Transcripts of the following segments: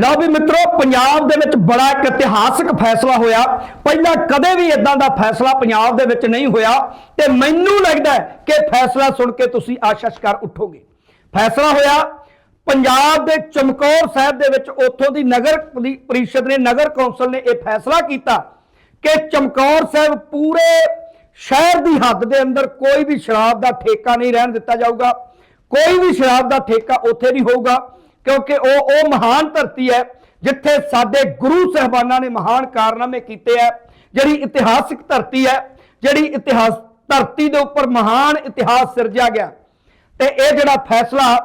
ਲਓ ਵੀ ਮਿੱਤਰੋ, ਪੰਜਾਬ ਦੇ ਵਿੱਚ ਬੜਾ ਇੱਕ ਇਤਿਹਾਸਕ ਫੈਸਲਾ ਹੋਇਆ। ਪਹਿਲਾਂ ਕਦੇ ਵੀ ਇਦਾਂ ਦਾ ਫੈਸਲਾ ਪੰਜਾਬ ਦੇ ਵਿੱਚ ਨਹੀਂ ਹੋਇਆ ਤੇ ਮੈਨੂੰ ਲੱਗਦਾ ਕਿ ਫੈਸਲਾ ਸੁਣ ਕੇ ਤੁਸੀਂ ਆਸ਼ਾ ਕਰ ਉੱਠੋਗੇ। ਫੈਸਲਾ ਹੋਇਆ ਪੰਜਾਬ ਦੇ ਚਮਕੌਰ ਸਾਹਿਬ ਦੇ ਵਿੱਚ, ਉੱਥੋਂ ਦੀ ਨਗਰ ਪਰਿਸ਼ਦ ਨੇ, ਨਗਰ ਕੌਂਸਲ ਨੇ ਇਹ ਫੈਸਲਾ ਕੀਤਾ ਕਿ ਚਮਕੌਰ ਸਾਹਿਬ ਪੂਰੇ ਸ਼ਹਿਰ ਦੀ ਹੱਦ ਦੇ ਅੰਦਰ ਕੋਈ ਵੀ ਸ਼ਰਾਬ ਦਾ ਠੇਕਾ ਨਹੀਂ ਰਹਿਣ ਦਿੱਤਾ ਜਾਊਗਾ। ਕੋਈ ਵੀ ਸ਼ਰਾਬ ਦਾ ਠੇਕਾ ਉੱਥੇ ਨਹੀਂ ਹੋਊਗਾ। ਕਿਉਂਕਿ ਉਹ ਉਹ ਮਹਾਨ ਧਰਤੀ ਹੈ, ਜਿੱਥੇ ਸਾਡੇ ਗੁਰੂ ਸਾਹਿਬਾਨਾਂ ਨੇ ਮਹਾਨ ਕਾਰਨਾਮੇ ਕੀਤੇ ਹੈ, ਜਿਹੜੀ ਇਤਿਹਾਸਿਕ ਧਰਤੀ ਹੈ, ਜਿਹੜੀ ਇਤਿਹਾਸ, ਧਰਤੀ ਦੇ ਉੱਪਰ ਮਹਾਨ ਇਤਿਹਾਸ ਸਿਰਜਿਆ ਗਿਆ। ਤੇ ਇਹ ਜਿਹੜਾ ਫੈਸਲਾ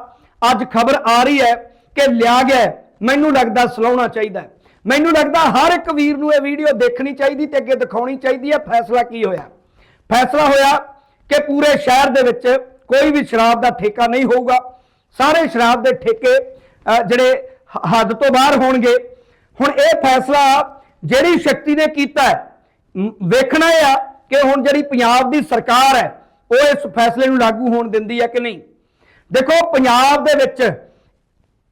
ਅੱਜ ਖਬਰ ਆ ਰਹੀ ਹੈ ਕਿ ਲਿਆ ਗਿਆ ਮੈਨੂੰ ਲੱਗਦਾ ਸਲਾਉਣਾ ਚਾਹੀਦਾ ਮੈਨੂੰ ਲੱਗਦਾ ਹਰ ਇੱਕ ਵੀਰ ਨੂੰ ਇਹ ਵੀਡੀਓ ਦੇਖਣੀ ਚਾਹੀਦੀ ਤੇ ਅੱਗੇ ਦਿਖਾਉਣੀ ਚਾਹੀਦੀ ਹੈ, ਫੈਸਲਾ ਕੀ ਹੋਇਆ। ਫੈਸਲਾ ਹੋਇਆ ਕਿ ਪੂਰੇ ਸ਼ਹਿਰ ਦੇ ਵਿੱਚ ਕੋਈ ਵੀ ਸ਼ਰਾਬ ਦਾ ਠੇਕਾ ਨਹੀਂ ਹੋਊਗਾ। ਸਾਰੇ ਸ਼ਰਾਬ ਦੇ ਠੇਕੇ ਜਿਹੜੇ ਹ- ਹੱਦ ਤੋਂ ਬਾਹਰ ਹੋਣਗੇ। ਹੁਣ ਇਹ ਫੈਸਲਾ ਜਿਹੜੀ ਸ਼ਕਤੀ ਨੇ ਕੀਤਾ ਵੇਖਣਾ ਇਹ ਆ ਕਿ ਹੁਣ ਜਿਹੜੀ ਪੰਜਾਬ ਦੀ ਸਰਕਾਰ ਹੈ, ਉਹ ਇਸ ਫੈਸਲੇ ਨੂੰ ਲਾਗੂ ਹੋਣ ਦਿੰਦੀ ਹੈ ਕਿ ਨਹੀਂ। ਦੇਖੋ, ਪੰਜਾਬ ਦੇ ਵਿੱਚ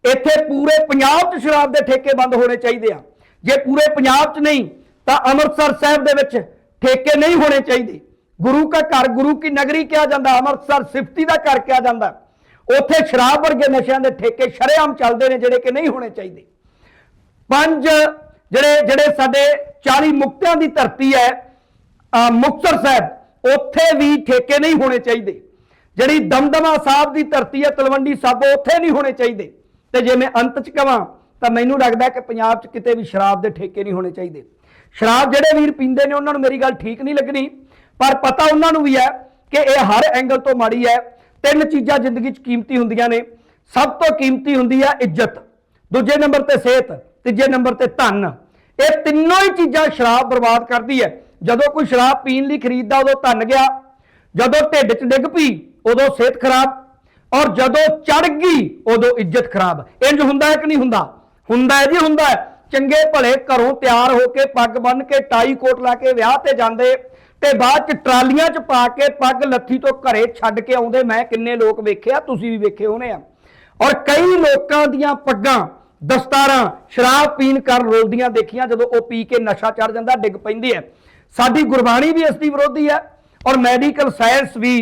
ਇੱਥੇ ਪੂਰੇ ਪੰਜਾਬ 'ਚ ਸ਼ਰਾਬ ਦੇ ਠੇਕੇ ਬੰਦ ਹੋਣੇ ਚਾਹੀਦੇ ਆ। ਜੇ ਪੂਰੇ ਪੰਜਾਬ 'ਚ ਨਹੀਂ, ਤਾਂ ਅੰਮ੍ਰਿਤਸਰ ਸਾਹਿਬ ਦੇ ਵਿੱਚ ਠੇਕੇ ਨਹੀਂ ਹੋਣੇ ਚਾਹੀਦੇ। ਗੁਰੂ ਕਾ ਘਰ, ਗੁਰੂ ਕੀ ਨਗਰੀ ਕਿਹਾ ਜਾਂਦਾ, ਅੰਮ੍ਰਿਤਸਰ ਸਿਫਤੀ ਦਾ ਘਰ ਕਿਹਾ ਜਾਂਦਾ। ਉੱਥੇ ਸ਼ਰਾਬ ਵਰਗੇ ਨਸ਼ਿਆਂ ਦੇ ਠੇਕੇ ਸ਼ਰੇਆਮ ਚੱਲਦੇ ਨੇ ਜਿਹੜੇ ਕਿ ਨਹੀਂ ਹੋਣੇ ਚਾਹੀਦੇ। ਪੰਜ, ਜਿਹੜੇ ਜਿਹੜੇ ਸਾਡੇ 40 ਮੁਕਤਿਆਂ ਦੀ ਧਰਤੀ ਹੈ ਮੁਕਤਸਰ ਸਾਹਿਬ, ਉੱਥੇ ਵੀ ਠੇਕੇ ਨਹੀਂ ਹੋਣੇ ਚਾਹੀਦੇ। ਜਿਹੜੀ ਦਮਦਮਾ ਸਾਹਿਬ ਦੀ ਧਰਤੀ ਹੈ, ਤਲਵੰਡੀ ਸਾਬੋ ਉੱਥੇ ਨਹੀਂ ਹੋਣੇ ਚਾਹੀਦੇ। ਤੇ ਜੇ ਮੈਂ ਅੰਤ ਚ ਕਵਾਂ, ਤਾਂ ਮੈਨੂੰ ਲੱਗਦਾ ਕਿ ਪੰਜਾਬ 'ਚ ਕਿਤੇ ਵੀ ਸ਼ਰਾਬ ਦੇ ਠੇਕੇ ਨਹੀਂ ਹੋਣੇ ਚਾਹੀਦੇ। ਸ਼ਰਾਬ ਜਿਹੜੇ ਵੀਰ ਪੀਂਦੇ ਨੇ, ਉਹਨਾਂ ਨੂੰ ਮੇਰੀ ਗੱਲ ਠੀਕ ਨਹੀਂ ਲੱਗਣੀ, ਪਰ ਪਤਾ ਉਹਨਾਂ ਨੂੰ ਵੀ ਹੈ ਕਿ ਇਹ ਹਰ ਐਂਗਲ ਤੋਂ ਮਾੜੀ ਹੈ। ਤਿੰਨ ਚੀਜ਼ਾਂ ਜ਼ਿੰਦਗੀ 'ਚ ਕੀਮਤੀ ਹੁੰਦੀਆਂ ਨੇ। ਸਭ ਤੋਂ ਕੀਮਤੀ ਹੁੰਦੀ ਹੈ ਇੱਜ਼ਤ। ਦੂਜੇ ਨੰਬਰ ਤੇ ਸਿਹਤ, ਤੀਜੇ ਨੰਬਰ ਤੇ ਧਨ। ਇਹ ਤਿੰਨੋਂ ਹੀ ਚੀਜ਼ਾਂ ਸ਼ਰਾਬ ਬਰਬਾਦ ਕਰਦੀ ਹੈ ਜਦੋਂ ਕੋਈ ਸ਼ਰਾਬ ਪੀਣ ਲਈ ਖਰੀਦਦਾ, ਉਦੋਂ ਧਨ ਗਿਆ। ਜਦੋਂ ਢਿੱਡ 'ਚ ਡਿੱਗ ਪਈ, ਉਦੋਂ ਸਿਹਤ ਖਰਾਬ। ਔਰ ਜਦੋਂ ਚੜ ਗਈ, ਉਦੋਂ ਇੱਜ਼ਤ ਖਰਾਬ। ਇੰਜ ਹੁੰਦਾ ਹੈ ਕਿ ਨਹੀਂ ਹੁੰਦਾ? ਹੁੰਦਾ ਹੈ ਜੀ ਹੁੰਦਾ ਹੈ। ਚੰਗੇ ਭਲੇ ਘਰੋਂ ਤਿਆਰ ਹੋ ਕੇ ਪੱਗ ਬੰਨ ਕੇ, ਟਾਈ ਕੋਟ ਲਾ ਕੇ ਵਿਆਹ ਤੇ ਜਾਂਦੇ। ਤੇ ਬਾਅਦ ਚ ਟਰਾਲੀਆਂ ਚ ਪਾ ਕੇ ਪੱਗ ਲੱਥੀ ਤੋਂ ਘਰੇ ਛੱਡ ਕੇ ਆਉਂਦੇ ਮੈਂ ਕਿੰਨੇ ਲੋਕ ਵੇਖਿਆ, ਤੁਸੀਂ ਵੀ ਵੇਖੇ ਹੋਣੇ ਆ। ਔਰ ਕਈ ਲੋਕਾਂ ਦੀਆਂ ਪੱਗਾਂ, ਦਸਤਾਰਾਂ ਸ਼ਰਾਬ ਪੀਣ ਕਰ ਰੋਲਦੀਆਂ ਦੇਖੀਆਂ, ਜਦੋਂ ਉਹ ਪੀ ਕੇ ਨਸ਼ਾ ਚੜ ਜਾਂਦਾ, ਡਿੱਗ ਪੈਂਦੀ ਹੈ ਸਾਡੀ ਗੁਰਬਾਣੀ ਵੀ ਇਸ ਦੀ ਵਿਰੋਧੀ ਹੈ ਔਰ ਮੈਡੀਕਲ ਸਾਇੰਸ ਵੀ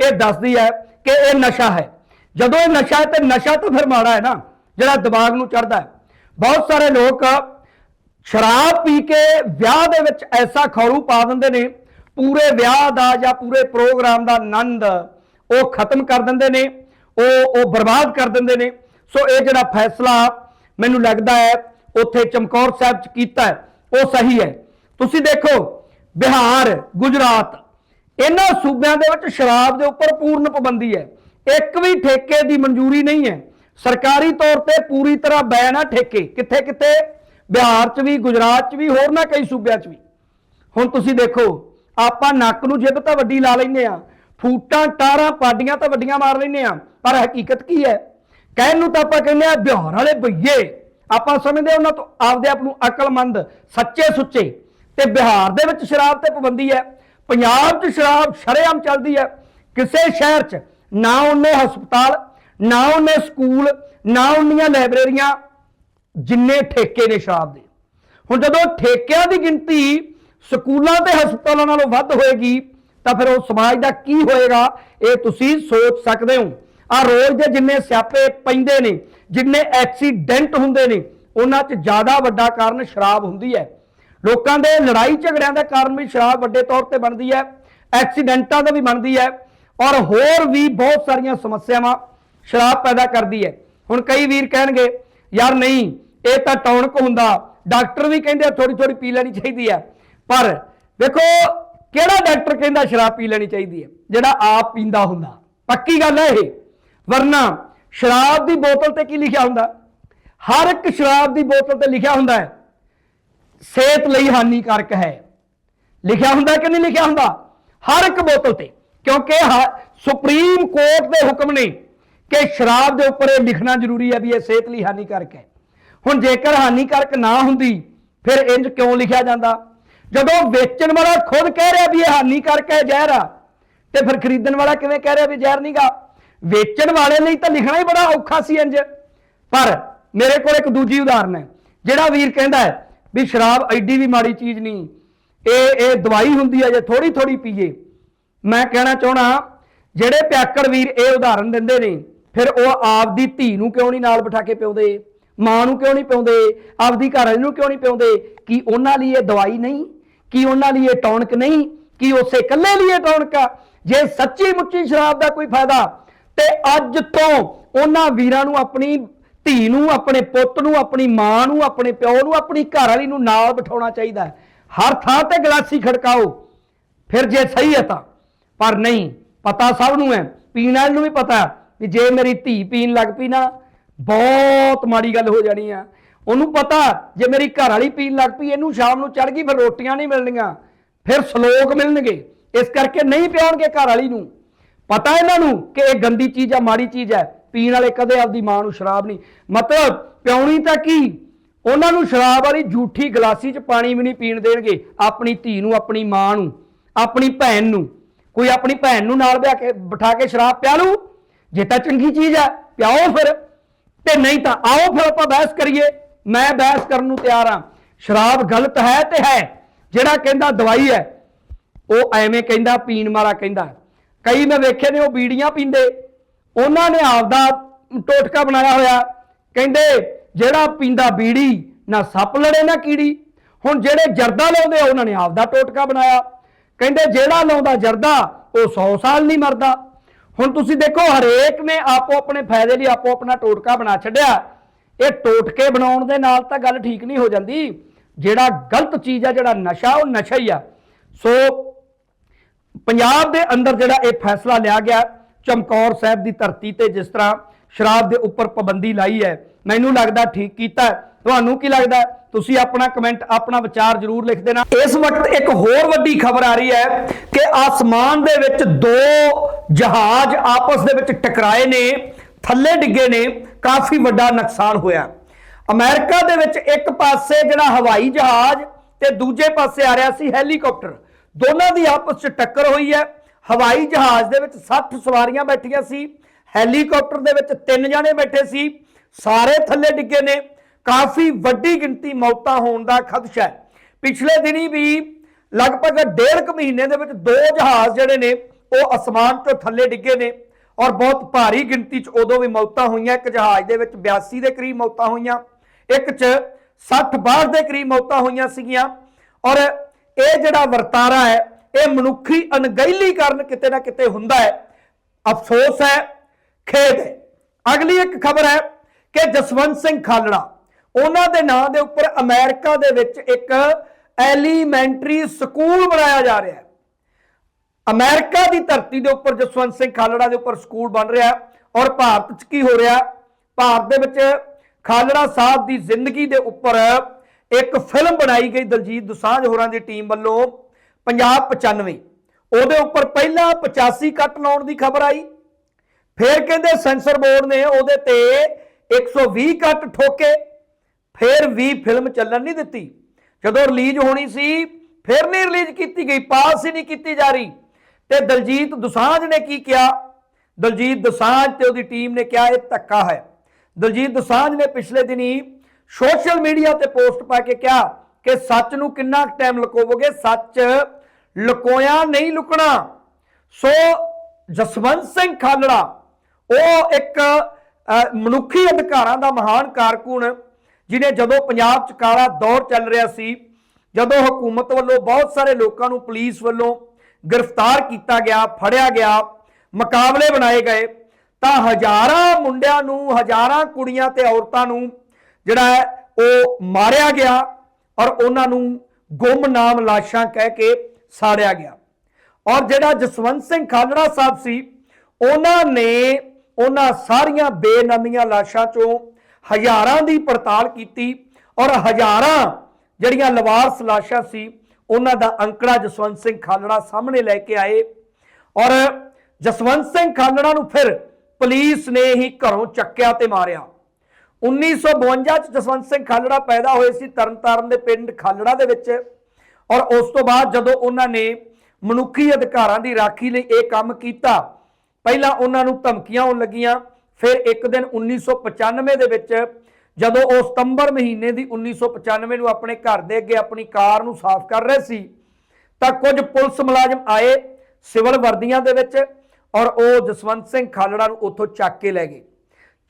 ਇਹ ਦੱਸਦੀ ਹੈ ਕਿ ਇਹ ਨਸ਼ਾ ਹੈ। ਜਦੋਂ ਇਹ ਨਸ਼ਾ ਹੈ ਤੇ ਨਸ਼ਾ ਤਾਂ ਫਿਰ ਮਾੜਾ ਹੈ ਨਾ, ਜਿਹੜਾ ਦਿਮਾਗ ਨੂੰ ਚੜਦਾ ਹੈ। ਬਹੁਤ ਸਾਰੇ ਲੋਕ ਸ਼ਰਾਬ ਪੀ ਕੇ ਵਿਆਹ ਦੇ ਵਿੱਚ ਐਸਾ ਖੌਰੂ ਪਾ ਦਿੰਦੇ ਨੇ ਪੂਰੇ ਵਿਆਹ ਦਾ ਜਾਂ ਪੂਰੇ ਪ੍ਰੋਗਰਾਮ ਦਾ ਆਨੰਦ ਉਹ ਖਤਮ ਕਰ ਦਿੰਦੇ ਨੇ, ਉਹ ਉਹ ਬਰਬਾਦ ਕਰ ਦਿੰਦੇ ਨੇ। ਸੋ ਇਹ ਜਿਹੜਾ ਫੈਸਲਾ ਮੈਨੂੰ ਲੱਗਦਾ ਹੈ, ਉੱਥੇ ਚਮਕੌਰ ਸਾਹਿਬ ਚ ਕੀਤਾ ਉਹ ਸਹੀ ਹੈ। ਤੁਸੀਂ ਦੇਖੋ, ਬਿਹਾਰ, ਗੁਜਰਾਤ, ਇਹਨਾਂ ਸੂਬਿਆਂ ਦੇ ਵਿੱਚ ਸ਼ਰਾਬ ਦੇ ਉੱਪਰ ਪੂਰਨ ਪਾਬੰਦੀ ਹੈ। ਇੱਕ ਵੀ ਠੇਕੇ ਦੀ ਮਨਜ਼ੂਰੀ ਨਹੀਂ ਹੈ। ਸਰਕਾਰੀ ਤੌਰ ਤੇ ਪੂਰੀ ਤਰ੍ਹਾਂ ਬੈਨ ਆ ਠੇਕੇ। ਕਿੱਥੇ ਕਿੱਥੇ? ਬਿਹਾਰ 'ਚ ਵੀ, ਗੁਜਰਾਤ 'ਚ ਵੀ, ਹੋਰ ਨਾ ਕਈ ਸੂਬਿਆਂ 'ਚ ਵੀ। ਹੁਣ ਤੁਸੀਂ ਦੇਖੋ ਆਪਾਂ ਨੱਕ ਨੂੰ ਜਿੱਬ ਤਾਂ ਵੱਡੀ ਲਾ ਲੈਨੇ ਆ, ਫੂਟਾਂ, ਟਾਰਾਂ, ਪਾਡੀਆਂ ਤਾਂ ਵੱਡੀਆਂ ਮਾਰ ਲੈਨੇ ਆ, ਪਰ ਹਕੀਕਤ ਕੀ ਹੈ? ਕਹਿਣ ਨੂੰ ਤਾਂ ਆਪਾਂ ਕਹਿੰਦੇ ਆ ਬਿਹਾਰ ਵਾਲੇ ਬਈਏ, ਆਪਾਂ ਸਮਝਦੇ ਉਹਨਾਂ ਤੋਂ ਆਪਦੇ ਆਪ ਨੂੰ ਅਕਲਮੰਦ, ਸੱਚੇ ਸੁੱਚੇ, ਤੇ ਬਿਹਾਰ ਦੇ ਵਿੱਚ ਸ਼ਰਾਬ ਤੇ ਪਾਬੰਦੀ ਹੈ, ਪੰਜਾਬ 'ਚ ਸ਼ਰਾਬ ਸ਼ਰੇਆਮ ਚੱਲਦੀ ਹੈ, ਕਿਸੇ ਸ਼ਹਿਰ 'ਚ, ਨਾ ਉਹਨੇ ਹਸਪਤਾਲ, ਨਾ ਉਹਨੇ ਸਕੂਲ, ਨਾ ਉਹਨੀਆਂ ਲਾਇਬ੍ਰੇਰੀਆਂ, ਜਿੰਨੇ ਠੇਕੇ ਨੇ ਸ਼ਰਾਬ ਦੇ। ਹੁਣ ਜਦੋਂ ਠੇਕਿਆਂ ਦੀ ਗਿਣਤੀ ਸਕੂਲਾਂ ਤੇ ਹਸਪਤਾਲਾਂ ਨਾਲੋਂ ਵੱਧ ਹੋਏਗੀ, ਤਾਂ ਫਿਰ ਉਹ ਸਮਾਜ ਦਾ ਕੀ ਹੋਏਗਾ? ਇਹ ਤੁਸੀਂ ਸੋਚ ਸਕਦੇ ਹੋ। ਆ ਰੋਜ਼ ਦੇ ਜਿੰਨੇ ਸਿਆਪੇ ਪੈਂਦੇ ਨੇ, ਜਿੰਨੇ ਐਕਸੀਡੈਂਟ ਹੁੰਦੇ ਨੇ, ਉਹਨਾਂ 'ਚ ਜ਼ਿਆਦਾ ਵੱਡਾ ਕਾਰਨ ਸ਼ਰਾਬ ਹੁੰਦੀ ਹੈ। ਲੋਕਾਂ ਦੇ ਲੜਾਈ ਝਗੜਿਆਂ ਦਾ ਕਾਰਨ ਵੀ ਸ਼ਰਾਬ ਵੱਡੇ ਤੌਰ ਤੇ ਬਣਦੀ ਹੈ, ਐਕਸੀਡੈਂਟਾਂ ਦਾ ਵੀ ਬਣਦੀ ਹੈ, ਔਰ ਹੋਰ ਵੀ ਬਹੁਤ ਸਾਰੀਆਂ ਸਮੱਸਿਆਵਾਂ ਸ਼ਰਾਬ ਪੈਦਾ ਕਰਦੀ ਹੈ। ਹੁਣ ਕਈ ਵੀਰ ਕਹਿਣਗੇ, ਯਾਰ ਨਹੀਂ, ਇਹ ਤਾਂ ਟੌਣਕ ਹੁੰਦਾ। ਡਾਕਟਰ ਵੀ ਕਹਿੰਦੇ ਥੋੜੀ ਥੋੜੀ ਪੀ ਲੈਣੀ ਚਾਹੀਦੀ ਹੈ। ਪਰ ਵੇਖੋ, ਕਿਹੜਾ ਡਾਕਟਰ ਕਹਿੰਦਾ ਸ਼ਰਾਬ ਪੀ ਲੈਣੀ ਚਾਹੀਦੀ ਹੈ? ਜਿਹੜਾ ਆਪ ਪੀਂਦਾ ਹੁੰਦਾ। ਪੱਕੀ ਗੱਲ ਹੈ ਇਹ। ਵਰਨਾ ਸ਼ਰਾਬ ਦੀ ਬੋਤਲ ਤੇ ਕੀ ਲਿਖਿਆ ਹੁੰਦਾ? ਹਰ ਇੱਕ ਸ਼ਰਾਬ ਦੀ ਬੋਤਲ ਤੇ ਲਿਖਿਆ ਹੁੰਦਾ ਹੈ, ਸਿਹਤ ਲਈ ਹਾਨੀਕਾਰਕ ਹੈ। ਲਿਖਿਆ ਹੁੰਦਾ ਕਿ ਨਹੀਂ ਲਿਖਿਆ ਹੁੰਦਾ? ਹਰ ਇੱਕ ਬੋਤਲ ਤੇ। ਕਿਉਂਕਿ ਹ- ਸੁਪਰੀਮ ਕੋਰਟ ਦੇ ਹੁਕਮ ਨੇ ਕਿ ਸ਼ਰਾਬ ਦੇ ਉੱਪਰ ਇਹ ਲਿਖਣਾ ਜ਼ਰੂਰੀ ਹੈ ਵੀ ਇਹ ਸਿਹਤ ਲਈ ਹਾਨੀਕਾਰਕ ਹੈ। ਹੁਣ ਜੇਕਰ ਹਾਨੀਕਾਰਕ ਨਾ ਹੁੰਦੀ, ਫਿਰ ਇੰਜ ਕਿਉਂ ਲਿਖਿਆ ਜਾਂਦਾ? ਜਦੋਂ ਵੇਚਣ ਵਾਲਾ ਖੁਦ ਕਹਿ ਰਿਹਾ ਵੀ ਇਹ ਹਾਨੀਕਾਰਕ ਹੈ ਜ਼ਹਿਰ ਆ, ਤੇ ਫਿਰ ਖਰੀਦਣ ਵਾਲਾ ਕਿਵੇਂ ਕਹਿ ਰਿਹਾ ਵੀ ਜ਼ਹਿਰ ਨਹੀਂਗਾ ਵੇਚਣ ਵਾਲੇ ਲਈ ਤਾਂ ਲਿਖਣਾ ਹੀ ਬੜਾ ਔਖਾ ਸੀ ਇੰਜ। ਪਰ ਮੇਰੇ ਕੋਲ ਇੱਕ ਦੂਜੀ ਉਦਾਹਰਨ ਹੈ, ਜਿਹੜਾ ਵੀਰ ਕਹਿੰਦਾ ਹੈ ਵੀ ਸ਼ਰਾਬ ਐਡੀ ਵੀ ਮਾੜੀ ਚੀਜ਼ ਨਹੀਂ, ਇਹ ਇਹ ਦਵਾਈ ਹੁੰਦੀ ਹੈ ਜੇ ਥੋੜੀ ਥੋੜੀ ਪੀਏ। ਮੈਂ ਕਹਿਣਾ ਚਾਹਣਾ ਜਿਹੜੇ ਪਿਆਕੜ ਵੀਰ ਇਹ ਉਦਾਹਰਨ ਦਿੰਦੇ ਨੇ, ਫਿਰ ਉਹ ਆਪਦੀ ਧੀ ਨੂੰ ਕਿਉਂ ਨਹੀਂ ਨਾਲ ਬਿਠਾ ਕੇ ਪਿਉਂਦੇ? ਮਾਂ ਨੂੰ ਕਿਉਂ ਨਹੀਂ ਪਿਉਂਦੇ? ਆਪਦੀ ਘਰ ਵਾਲੀ ਨੂੰ ਕਿਉਂ ਨਹੀਂ ਪਿਉਂਦੇ? ਕਿ ਉਹਨਾਂ ਲਈ ਇਹ ਦਵਾਈ ਨਹੀਂ? ਕੀ ਉਹਨਾਂ ਲਈ ਇਹ ਟੌਣਕ ਨਹੀਂ? ਕੀ ਉਸੇ ਇਕੱਲੇ ਲਈ ਇਹ ਟੌਣਕ ਆ? ਜੇ ਸੱਚੀ ਮੁੱਚੀ ਸ਼ਰਾਬ ਦਾ ਕੋਈ ਫਾਇਦਾ, ਤੇ ਅੱਜ ਤੋਂ ਉਹਨਾਂ ਵੀਰਾਂ ਨੂੰ ਆਪਣੀ ਧੀ ਨੂੰ, ਆਪਣੇ ਪੁੱਤ ਨੂੰ, ਆਪਣੀ ਮਾਂ ਨੂੰ, ਆਪਣੇ ਪਿਓ ਨੂੰ, ਆਪਣੀ ਘਰ ਵਾਲੀ ਨੂੰ ਨਾਲ ਬਿਠਾਉਣਾ ਚਾਹੀਦਾ ਹੈ। ਹਰ ਥਾਂ ਤੇ ਗਲਾਸੀ ਖੜਕਾਓ, ਫਿਰ ਜੇ ਸਹੀ ਹੈ ਤਾਂ। ਪਰ ਨਹੀਂ, ਪਤਾ ਸਭ ਨੂੰ ਹੈ। ਪੀਣ ਵਾਲੇ ਨੂੰ ਵੀ ਪਤਾ ਵੀ ਜੇ ਮੇਰੀ ਧੀ ਪੀਣ ਲੱਗ ਪਈ ਨਾ, ਬਹੁਤ ਮਾੜੀ ਗੱਲ ਹੋ ਜਾਣੀ ਆ। ਉਹਨੂੰ ਪਤਾ ਜੇ ਮੇਰੀ ਘਰ ਵਾਲੀ ਪੀਣ ਲੱਗ ਪਈ, ਇਹਨੂੰ ਸ਼ਾਮ ਨੂੰ ਚੜ ਗਈ, ਫਿਰ ਰੋਟੀਆਂ ਨਹੀਂ ਮਿਲਣੀਆਂ। ਫਿਰ ਸਲੋਕ ਮਿਲਣਗੇ। ਇਸ ਕਰਕੇ ਨਹੀਂ ਪਿਆਉਣਗੇ ਘਰ ਵਾਲੀ ਨੂੰ। ਪਤਾ ਇਹਨਾਂ ਨੂੰ ਕਿ ਇਹ ਗੰਦੀ ਚੀਜ਼ ਆ, ਮਾੜੀ ਚੀਜ਼ ਹੈ ਪੀਣ ਵਾਲੇ ਕਦੇ ਆਪਦੀ ਮਾਂ ਨੂੰ ਸ਼ਰਾਬ ਨਹੀਂ। ਮਤਲਬ ਪਿਉਣੀ ਤਾਂ ਕੀ? ਉਹਨਾਂ ਨੂੰ ਸ਼ਰਾਬ ਵਾਲੀ ਝੂਠੀ ਗਲਾਸੀ 'ਚ ਪਾਣੀ ਵੀ ਨਹੀਂ ਪੀਣ ਦੇਣਗੇ। ਆਪਣੀ ਧੀ ਨੂੰ, ਆਪਣੀ ਮਾਂ ਨੂੰ, ਆਪਣੀ ਭੈਣ ਨੂੰ। ਕੋਈ ਆਪਣੀ ਭੈਣ ਨੂੰ ਨਾਲ ਬਿਠਾ ਕੇ ਬਿਠਾ ਕੇ ਸ਼ਰਾਬ ਪਿਆ ਲੂ ਜੇ ਤਾਂ ਚੰਗੀ ਚੀਜ਼ ਹੈ ਪਿਆਓ ਫਿਰ। ਤੇ ਨਹੀਂ ਤਾਂ ਆਓ ਫਿਰ ਆਪਾਂ ਬਹਿਸ ਕਰੀਏ। ਮੈਂ ਬਹਿਸ ਕਰਨ ਨੂੰ ਤਿਆਰ ਹਾਂ। ਸ਼ਰਾਬ ਗਲਤ ਹੈ ਤੇ ਹੈ, ਜਿਹੜਾ ਕਹਿੰਦਾ ਦਵਾਈ ਹੈ, ਉਹ ਐਵੇਂ ਕਹਿੰਦਾ, ਪੀਣ ਵਾਲਾ ਕਹਿੰਦਾ। ਕਈ ਮੈਂ ਵੇਖੇ ਨੇ, ਉਹ ਬੀੜੀਆਂ ਪੀਂਦੇ। ਉਹਨਾਂ ਨੇ ਆਪਦਾ ਟੋਟਕਾ ਬਣਾਇਆ ਹੋਇਆ। ਕਹਿੰਦੇ, ਜਿਹੜਾ ਪੀਂਦਾ ਬੀੜੀ, ਨਾ ਸੱਪ ਲੜੇ, ਨਾ ਕੀੜੀ। ਹੁਣ ਜਿਹੜੇ ਜਰਦਾ ਲਾਉਂਦੇ ਉਹਨਾਂ ਨੇ ਆਪਦਾ ਟੋਟਕਾ ਬਣਾਇਆ। ਕਹਿੰਦੇ, ਜਿਹੜਾ ਲਾਉਂਦਾ ਜਰਦਾ, ਉਹ 100 ਸਾਲ ਨਹੀਂ ਮਰਦਾ। ਹੁਣ ਤੁਸੀਂ ਦੇਖੋ, ਹਰੇਕ ਨੇ ਆਪੋ ਆਪਣੇ ਫਾਇਦੇ ਲਈ ਆਪੋ ਆਪਣਾ ਟੋਟਕਾ ਬਣਾ ਛੱਡਿਆ। ਇਹ ਟੋਟਕੇ ਬਣਾਉਣ ਦੇ ਨਾਲ ਤਾਂ ਗੱਲ ਠੀਕ ਨਹੀਂ ਹੋ ਜਾਂਦੀ। ਜਿਹੜਾ ਗਲਤ ਚੀਜ਼ ਆ, ਜਿਹੜਾ ਨਸ਼ਾ, ਉਹ ਨਸ਼ਾ ਹੀ ਆ। ਸੋ ਪੰਜਾਬ ਦੇ ਅੰਦਰ ਜਿਹੜਾ ਇਹ ਫੈਸਲਾ ਲਿਆ ਗਿਆ, ਚਮਕੌਰ ਸਾਹਿਬ ਦੀ ਧਰਤੀ ਤੇ ਜਿਸ ਤਰ੍ਹਾਂ ਸ਼ਰਾਬ ਦੇ ਉੱਪਰ ਪਾਬੰਦੀ ਲਾਈ ਹੈ, ਮੈਨੂੰ ਲੱਗਦਾ ਠੀਕ ਕੀਤਾ ਤੁਹਾਨੂੰ ਕੀ ਲੱਗਦਾ ਤੁਸੀਂ ਆਪਣਾ ਕਮੈਂਟ ਆਪਣਾ ਵਿਚਾਰ ਜਰੂਰ ਲਿਖ ਦੇਣਾ। ਇਸ ਵਕਤ ਇੱਕ ਹੋਰ ਵੱਡੀ ਖਬਰ ਆ ਰਹੀ ਹੈ ਕਿ ਆਸਮਾਨ ਦੇ ਵਿੱਚ ਦੋ ਜਹਾਜ਼ ਆਪਸ ਦੇ ਵਿੱਚ ਟਕਰਾਏ ਨੇ। ਥੱਲੇ ਡਿੱਗੇ ਨੇ, ਕਾਫੀ ਵੱਡਾ ਨੁਕਸਾਨ ਹੋਇਆ। ਅਮਰੀਕਾ ਦੇ ਵਿੱਚ ਇੱਕ ਪਾਸੇ ਜਿਹੜਾ ਹਵਾਈ ਜਹਾਜ਼ ਤੇ ਦੂਜੇ ਪਾਸੇ ਆ ਰਿਹਾ ਸੀ ਹੈਲੀਕਾਪਟਰ। ਦੋਨਾਂ ਦੀ ਆਪਸ ਵਿੱਚ ਟੱਕਰ ਹੋਈ ਹੈ। ਹਵਾਈ ਜਹਾਜ਼ ਦੇ ਵਿੱਚ 60 ਸਵਾਰੀਆਂ ਬੈਠੀਆਂ ਸੀ। ਹੈਲੀਕਾਪਟਰ ਦੇ ਵਿੱਚ ਤਿੰਨ ਜਣੇ ਬੈਠੇ ਸੀ। ਸਾਰੇ ਥੱਲੇ ਡਿੱਗੇ ਨੇ। ਕਾਫੀ ਵੱਡੀ ਗਿਣਤੀ ਮੌਤਾਂ ਹੋਣ ਦਾ ਖਦਸ਼ਾ ਹੈ। ਪਿਛਲੇ ਦਿਨੀ ਵੀ ਲਗਭਗ ਡੇਢ ਕੁ ਮਹੀਨੇ ਦੇ ਵਿੱਚ ਦੋ ਜਹਾਜ਼ ਜਿਹੜੇ ਨੇ, ਉਹ ਅਸਮਾਨ ਤੋਂ ਥੱਲੇ ਡਿੱਗੇ ਨੇ। ਔਰ ਬਹੁਤ ਭਾਰੀ ਗਿਣਤੀ 'ਚ ਉਦੋਂ ਵੀ ਮੌਤਾਂ ਹੋਈਆਂ। ਇੱਕ ਜਹਾਜ਼ ਦੇ ਵਿੱਚ 82 ਦੇ ਕਰੀਬ ਮੌਤਾਂ ਹੋਈਆਂ। ਇੱਕ 'ਚ 60 62 ਦੇ ਕਰੀਬ ਮੌਤਾਂ ਹੋਈਆਂ ਸੀਗੀਆਂ। ਔਰ ਇਹ ਜਿਹੜਾ ਵਰਤਾਰਾ ਹੈ, ਇਹ ਮਨੁੱਖੀ ਅਣਗਹਿਲੀ ਕਾਰਨ ਕਿਤੇ ਨਾ ਕਿਤੇ ਹੁੰਦਾ ਹੈ। ਅਫਸੋਸ ਹੈ, ਖੇਦ ਹੈ। ਅਗਲੀ ਇੱਕ ਖਬਰ ਹੈ ਕਿ ਜਸਵੰਤ ਸਿੰਘ ਖਾਲੜਾ, ਉਹਨਾਂ ਦੇ ਨਾਂ ਦੇ ਉੱਪਰ ਅਮਰੀਕਾ ਦੇ ਵਿੱਚ ਇੱਕ ਐਲੀਮੈਂਟਰੀ ਸਕੂਲ ਬਣਾਇਆ ਜਾ ਰਿਹਾ ਹੈ। ਅਮਰੀਕਾ ਦੀ ਧਰਤੀ ਦੇ ਉੱਪਰ ਜਸਵੰਤ ਸਿੰਘ ਖਾਲੜਾ ਦੇ ਉੱਪਰ ਸਕੂਲ ਬਣ ਰਿਹਾ ਔਰ ਭਾਰਤ 'ਚ ਕੀ ਹੋ ਰਿਹਾ ਭਾਰਤ ਦੇ ਵਿੱਚ ਖਾਲੜਾ ਸਾਹਿਬ ਦੀ ਜ਼ਿੰਦਗੀ ਦੇ ਉੱਪਰ ਇੱਕ ਫਿਲਮ ਬਣਾਈ ਗਈ ਦਲਜੀਤ ਦੁਸਾਂਝ ਹੋਰਾਂ ਦੀ ਟੀਮ ਵੱਲੋਂ, ਪੰਜਾਬ 95 ਉਹਦੇ ਉੱਪਰ ਪਹਿਲਾਂ 85 ਕੱਟ ਲਾਉਣ ਦੀ ਖਬਰ ਆਈ। ਫਿਰ ਕਹਿੰਦੇ ਸੈਂਸਰ ਬੋਰਡ ਨੇ ਉਹਦੇ ਤੇ 120 ਕੱਟ ਠੋਕੇ। ਫਿਰ ਵੀ ਫਿਲਮ ਚੱਲਣ ਨਹੀਂ ਦਿੱਤੀ। ਜਦੋਂ ਰਿਲੀਜ਼ ਹੋਣੀ ਸੀ, ਫਿਰ ਨਹੀਂ ਰਿਲੀਜ਼ ਕੀਤੀ ਗਈ, ਪਾਸ ਹੀ ਨਹੀਂ ਕੀਤੀ ਜਾ ਰਹੀ। ਤੇ ਦਲਜੀਤ ਦੁਸਾਂਝ ਨੇ ਕੀ ਕਿਹਾ? ਦਲਜੀਤ ਦੁਸਾਂਝ ਤੇ ਉਹਦੀ ਟੀਮ ਨੇ ਕਿਹਾ, ਇਹ ਧੱਕਾ ਹੈ। ਦਲਜੀਤ ਦੁਸਾਂਝ ਨੇ ਪਿਛਲੇ ਦਿਨੀ ਸੋਸ਼ਲ ਮੀਡੀਆ ਤੇ ਪੋਸਟ ਪਾ ਕੇ ਕਿਹਾ ਕਿ ਸੱਚ ਨੂੰ ਕਿੰਨਾ ਟਾਈਮ ਲੁਕੋਵੋਗੇ? ਸੱਚ ਲੁਕੋਇਆ ਨਹੀਂ ਲੁਕਣਾ। ਸੋ ਜਸਵੰਤ ਸਿੰਘ ਖਾਲੜਾ, ਉਹ ਇੱਕ ਮਨੁੱਖੀ ਅਧਿਕਾਰਾਂ ਦਾ ਮਹਾਨ ਕਾਰਕੁਨ ਜਿਨੇ ਜਦੋਂ ਪੰਜਾਬ 'ਚ ਕਾਲਾ ਦੌਰ ਚੱਲ ਰਿਹਾ ਸੀ, ਜਦੋਂ ਹਕੂਮਤ ਵੱਲੋਂ ਬਹੁਤ ਸਾਰੇ ਲੋਕਾਂ ਨੂੰ ਪੁਲਿਸ ਵੱਲੋਂ ਗ੍ਰਿਫਤਾਰ ਕੀਤਾ ਗਿਆ, ਫੜਿਆ ਗਿਆ, ਮੁਕਾਬਲੇ ਬਣਾਏ ਗਏ, ਤਾਂ ਹਜ਼ਾਰਾਂ ਮੁੰਡਿਆਂ ਨੂੰ, ਹਜ਼ਾਰਾਂ ਕੁੜੀਆਂ ਤੇ ਔਰਤਾਂ ਨੂੰ ਜਿਹੜਾ ਹੈ ਉਹ ਮਾਰਿਆ ਗਿਆ ਔਰ ਉਹਨਾਂ ਨੂੰ ਗੁੰਮਨਾਮ ਲਾਸ਼ਾਂ ਕਹਿ ਕੇ ਸਾੜਿਆ ਗਿਆ। ਔਰ ਜਿਹੜਾ ਜਸਵੰਤ ਸਿੰਘ ਖਾਲੜਾ ਸਾਹਿਬ ਸੀ, ਉਹਨਾਂ ਨੇ ਉਹਨਾਂ ਸਾਰੀਆਂ ਬੇਨਾਮੀਆਂ ਲਾਸ਼ਾਂ ਚੋਂ ਹਜ਼ਾਰਾਂ ਦੀ ਪੜਤਾਲ ਕੀਤੀ ਔਰ ਹਜ਼ਾਰਾਂ ਜਿਹੜੀਆਂ ਲਵਾਰਸ ਲਾਸ਼ਾਂ ਸੀ ਉਹਨਾਂ ਦਾ ਅੰਕੜਾ ਜਸਵੰਤ ਸਿੰਘ ਖਾਲੜਾ ਸਾਹਮਣੇ ਲੈ ਕੇ ਆਏ ਔਰ ਜਸਵੰਤ ਸਿੰਘ ਖਾਲੜਾ ਨੂੰ ਫਿਰ ਪੁਲਿਸ ਨੇ ਹੀ ਘਰੋਂ ਚੱਕਿਆ ਤੇ ਮਾਰਿਆ। 1952 ਚ ਜਸਵੰਤ ਸਿੰਘ ਖਾਲੜਾ ਪੈਦਾ ਹੋਏ ਸੀ ਤਰਨਤਾਰਨ ਦੇ ਪਿੰਡ ਖਾਲੜਾ ਦੇ ਵਿੱਚ ਔਰ ਉਸ ਤੋਂ ਬਾਅਦ ਜਦੋਂ ਉਹਨਾਂ ਨੇ ਮਨੁੱਖੀ ਅਧਿਕਾਰਾਂ ਦੀ ਰਾਖੀ ਲਈ ਇਹ ਕੰਮ ਕੀਤਾ, ਪਹਿਲਾਂ ਉਹਨਾਂ ਨੂੰ ਧਮਕੀਆਂ ਆਉਣ ਲੱਗੀਆਂ, ਫਿਰ ਇੱਕ ਦਿਨ 1995 ਦੇ ਵਿੱਚ ਜਦੋਂ ਉਹ ਸਤੰਬਰ ਮਹੀਨੇ ਦੀ 1995 ਨੂੰ ਆਪਣੇ ਘਰ ਦੇ ਅੱਗੇ ਆਪਣੀ ਕਾਰ ਨੂੰ ਸਾਫ਼ ਕਰ ਰਹੇ ਸੀ, ਤਾਂ ਕੁਝ ਪੁਲਿਸ ਮੁਲਾਜ਼ਮ ਆਏ ਸਿਵਲ ਵਰਦੀਆਂ ਦੇ ਵਿੱਚ ਔਰ ਉਹ ਜਸਵੰਤ ਸਿੰਘ ਖਾਲੜਾ ਨੂੰ ਉੱਥੋਂ ਚੱਕ ਕੇ ਲੈ ਗਏ।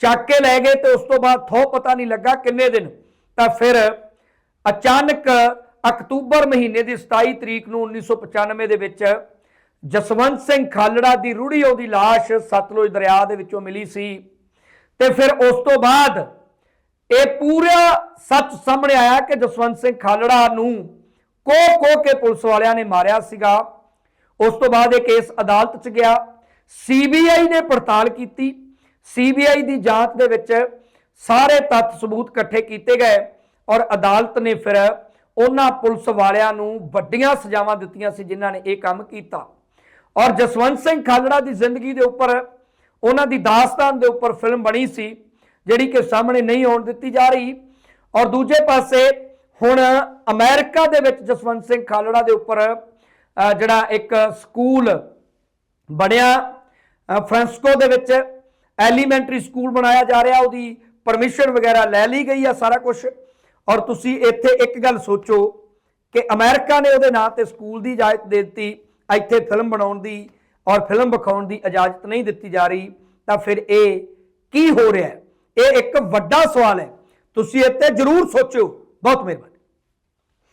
ਚੱਕ ਕੇ ਲੈ ਗਏ ਤੇ ਉਸ ਤੋਂ ਬਾਅਦ ਥੋ ਪਤਾ ਨਹੀਂ ਲੱਗਾ ਕਿੰਨੇ ਦਿਨ। ਤਾਂ ਫਿਰ ਅਚਾਨਕ ਅਕਤੂਬਰ ਮਹੀਨੇ ਦੀ 27 ਤਰੀਕ ਨੂੰ 1995 ਦੇ ਵਿੱਚ ਜਸਵੰਤ ਸਿੰਘ ਖਾਲੜਾ ਦੀ ਰੂੜੀ ਉਹਦੀ ਲਾਸ਼ ਸਤਲੁਜ ਦਰਿਆ ਦੇ ਵਿੱਚੋਂ ਮਿਲੀ ਸੀ। ਤੇ ਫਿਰ ਉਸ ਤੋਂ ਬਾਅਦ ਇਹ ਪੂਰਾ ਸੱਚ ਸਾਹਮਣੇ ਆਇਆ ਕਿ ਜਸਵੰਤ ਸਿੰਘ ਖਾਲੜਾ ਨੂੰ ਕੋ ਕੋ ਕੇ ਪੁਲਿਸ ਵਾਲਿਆਂ ਨੇ ਮਾਰਿਆ ਸੀਗਾ। ਉਸ ਤੋਂ ਬਾਅਦ ਇਹ ਕੇਸ ਅਦਾਲਤ 'ਚ ਗਿਆ। ਸੀਬੀਆਈ ਨੇ ਪੜਤਾਲ ਕੀਤੀ। ਸੀਬੀਆਈ ਦੀ ਜਾਂਚ ਦੇ ਵਿੱਚ ਸਾਰੇ ਤੱਥ ਸਬੂਤ ਇਕੱਠੇ ਕੀਤੇ ਗਏ ਔਰ ਅਦਾਲਤ ਨੇ ਫਿਰ ਉਹਨਾਂ ਪੁਲਿਸ ਵਾਲਿਆਂ ਨੂੰ ਵੱਡੀਆਂ ਸਜ਼ਾਵਾਂ ਦਿੱਤੀਆਂ ਸੀ ਜਿਨ੍ਹਾਂ ਨੇ ਇਹ ਕੰਮ ਕੀਤਾ। ਔਰ ਜਸਵੰਤ ਸਿੰਘ ਖਾਲੜਾ ਦੀ ਜ਼ਿੰਦਗੀ ਦੇ ਉੱਪਰ, ਉਹਨਾਂ ਦੀ ਦਾਸਤਾਨ ਦੇ ਉੱਪਰ ਫਿਲਮ ਬਣੀ ਸੀ। ਜਿਹੜੀ ਕਿ ਸਾਹਮਣੇ ਨਹੀਂ ਆਉਣ ਦਿੱਤੀ ਜਾ ਰਹੀ। ਔਰ ਦੂਜੇ ਪਾਸੇ ਹੁਣ ਅਮਰੀਕਾ ਦੇ ਵਿੱਚ ਜਸਵੰਤ ਸਿੰਘ ਖਾਲੜਾ ਦੇ ਉੱਪਰ ਜਿਹੜਾ ਇੱਕ ਸਕੂਲ ਬਣਿਆ ਅ, ਦੇ ਵਿੱਚ ਐਲੀਮੈਂਟਰੀ ਸਕੂਲ ਬਣਾਇਆ ਜਾ ਰਿਹਾ। ਉਹਦੀ ਪਰਮਿਸ਼ਨ ਵਗੈਰਾ ਲੈ ਲਈ ਗਈ ਆ ਸਾਰਾ ਕੁਝ ਔਰ ਤੁਸੀਂ ਇੱਥੇ ਇੱਕ ਗੱਲ ਸੋਚੋ ਕਿ ਅਮਰੀਕਾ ਨੇ ਉਹਦੇ ਨਾਂ ਤੇ ਸਕੂਲ ਦੀ ਇਜਾਜ਼ਤ ਦੇ ਦਿੱਤੀ। ਇੱਥੇ ਫਿਲਮ ਬਣਾਉਣ ਦੀ ਔਰ ਫਿਲਮ ਵਿਖਾਉਣ ਦੀ ਇਜਾਜ਼ਤ ਨਹੀਂ ਦਿੱਤੀ ਜਾ ਰਹੀ। ਤਾਂ ਫਿਰ ਇਹ ਕੀ ਹੋ ਰਿਹਾ ਹੈ? ਇਹ ਇੱਕ ਵੱਡਾ ਸਵਾਲ ਹੈ। ਤੁਸੀਂ ਇੱਥੇ ਜ਼ਰੂਰ ਸੋਚਿਓ। ਬਹੁਤ ਮਿਹਰਬਾਨੀ।